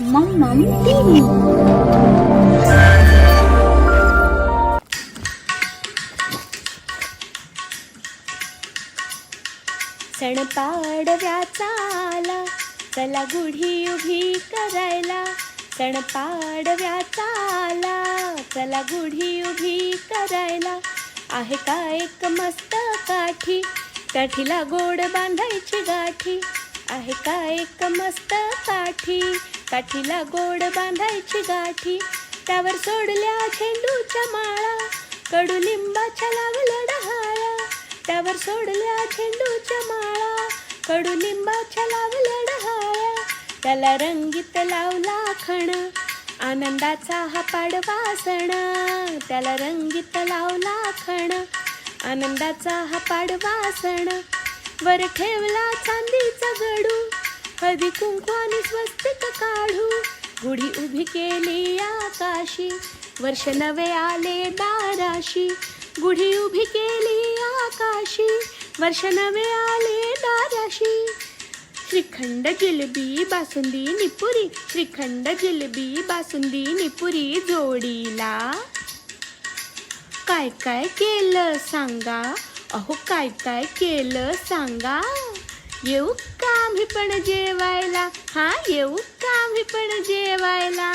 मम मम सण पाडव्याचा आला चला गुढी उभी करायला. सण पाडव्याचा आला चला गुढी उभी करायला. आहे का एक मस्त काठी? काठीला गोड बांधायची गाठी. आहे का एक मस्त काठी? काठीला गोड बांधायची गाठी. त्यावर सोडल्या झेंडूच्या माळा. कडुलिंबाच्या लागल्या डहाळ्या त्यावर सोडल्या झेंडूच्या माळा. कडुलिंबाच्या लागल्या डहाळ्या त्याला रंगीत लावला खण. आनंदाचा हा पाडवा सण. त्याला रंगीत लावला खण. आनंदाचा हा पाडवा सण. वर ठेवला चांदीचा गडू. हळदी कुंकू आणि स्वस्तिक काढू. गुढी उभी केली आकाशी. वर्ष नवे आले दाराशी. गुढी उभी केली आकाशी. वर्ष नवे आले दाराशी. श्रीखंड जिलेबी बासुंदी निपुरी. श्रीखंड जिलेबी बासुंदी निपुरी जोडीला. काय काय केलं सांगा. अहो काय काय केलं सांगा? येऊ का आम्ही पण जेवायला? हा येऊ का आम्ही पण जेवायला?